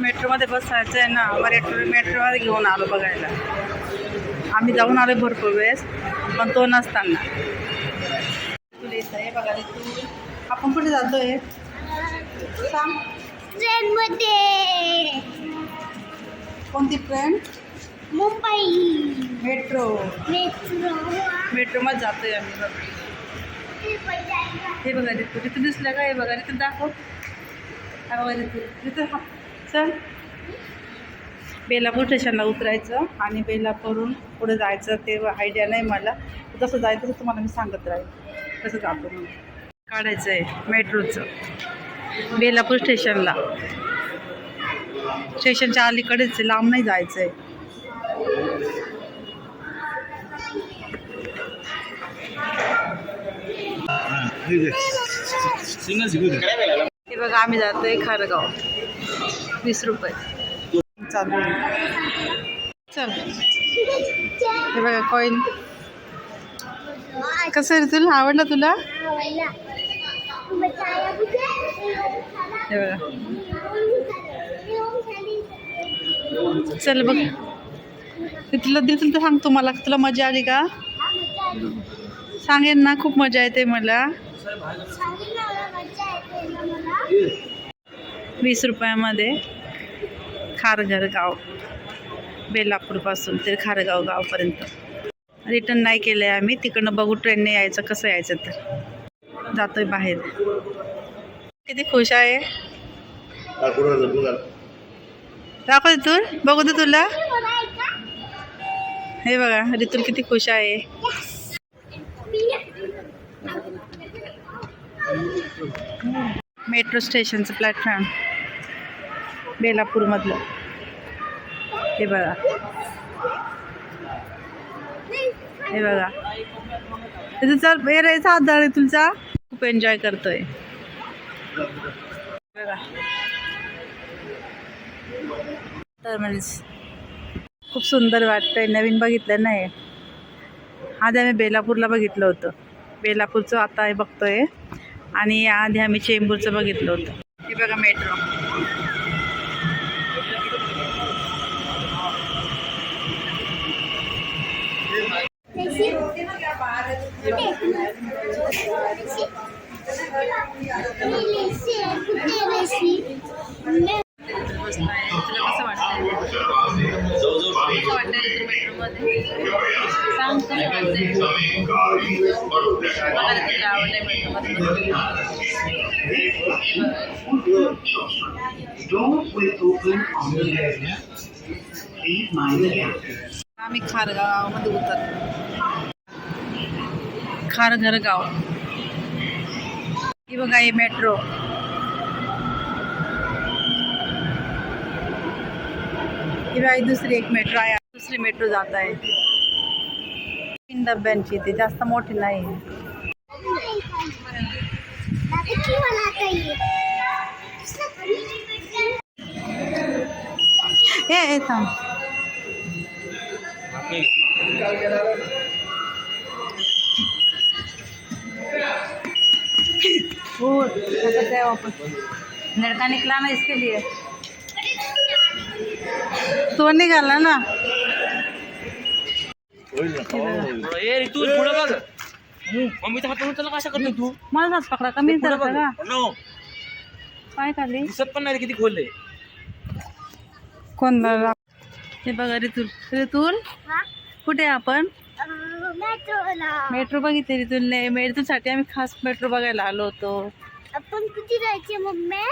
मेट्रोमध्ये बसायचं आहे ना मेट्रो मेट्रोमध्ये घेऊन आलो बघायला. आम्ही जाऊन आलो भरपूर वेळेस पण तो नसताना. तुला येत आहे बघा तू आपण कुठे जातोय? सांग. ट्रेनमध्ये. कोणती ट्रेन? मुंबई. मेट्रो. मेट्रो. मेट्रोमध्ये जातोय आम्ही बघ. हे बघा ऋतू ऋतू दिसलं का? हे बघा. ऋतू दाखव. हा बघा ऋतू ऋतू हा. चल बेलापूर स्टेशनला उतरायचं आणि बेलापूरून पुढे जायचं ते आयडिया नाही मला. जसं जायचं तसं तुम्हाला मी सांगत राहील कसं जातो म्हणून काढायचं आहे मेट्रोचं. बेलापूर स्टेशनला. स्टेशनच्या अलीकडेच लांब नाही जायचं आहे हे बघा आम्ही जातोय खारगाव. वीस रुपये. चालू चल हे बघा कॉईन कसं आहे रे तुला? आवडलं तुला? हे बघा. चल बघ. तुला दिलं तर सांगतो मला तुला मजा आली का? सांगेन ना खूप मजा येते मला. वीस रुपयामध्ये खारघर गाव. बेलापूरपासून ते खारगाव गावपर्यंत. रिटर्न नाही केलं आहे आम्ही. तिकडनं बघू ट्रेनने यायचं कसं यायचं तर. जातोय बाहेर. किती खुश आहे? दाखव तूर बघू दे तुला. हे बघा ऋतुल किती खुश आहे. मेट्रो स्टेशनचं प्लॅटफॉर्म. बेलापूरमधलं. हे बघा. हे बघा. तुझा वेरायचा आधार आहे तुमचा खूप एन्जॉय करतोय. बघा. टर्मिनल्स म्हणजे खूप सुंदर वाटतंय. नवीन बघितलं नाही आधी आम्ही बेलापूरला बघितलं होतं. बेलापूरचं आता हे बघतोय. आणि आधी आम्ही चेंबूरचं बघितलं होतं. हे बघा मेट्रो तुला कसं वाटतंय कसं वाटतंय ऋतू मेट्रोमध्ये सांग कसं वाटतंय मला तुला आवडलंय मेट्रोमध्ये Doors will open on the left. Please mind the gap. आम्ही खारगावामध्ये उतरलो खारघर गाव ही बघा, ही मेट्रो ही दुसरी एक मेट्रो आहे. दुसरी मेट्रो जात आहे. तीन डब्यांची ती, जास्त मोठी नाही. हे हे कैसे गए वापस लड़का निकला ना इसके लिए। तो निघाला ना। मम्मीचा हात पकडून त्याला कशा करतो तू? मला हात पकडा कमी बघ. का नो. काय खाली. दिसत पण नाही किती खोलले कोण हे बघा रितुल रितुल कुठे आपण? मेट्रो बघितली रितुलने. मेट्रोसाठी आम्ही खास मेट्रो बघायला आलो होतो. आपण कुठे जायचे मम्मी?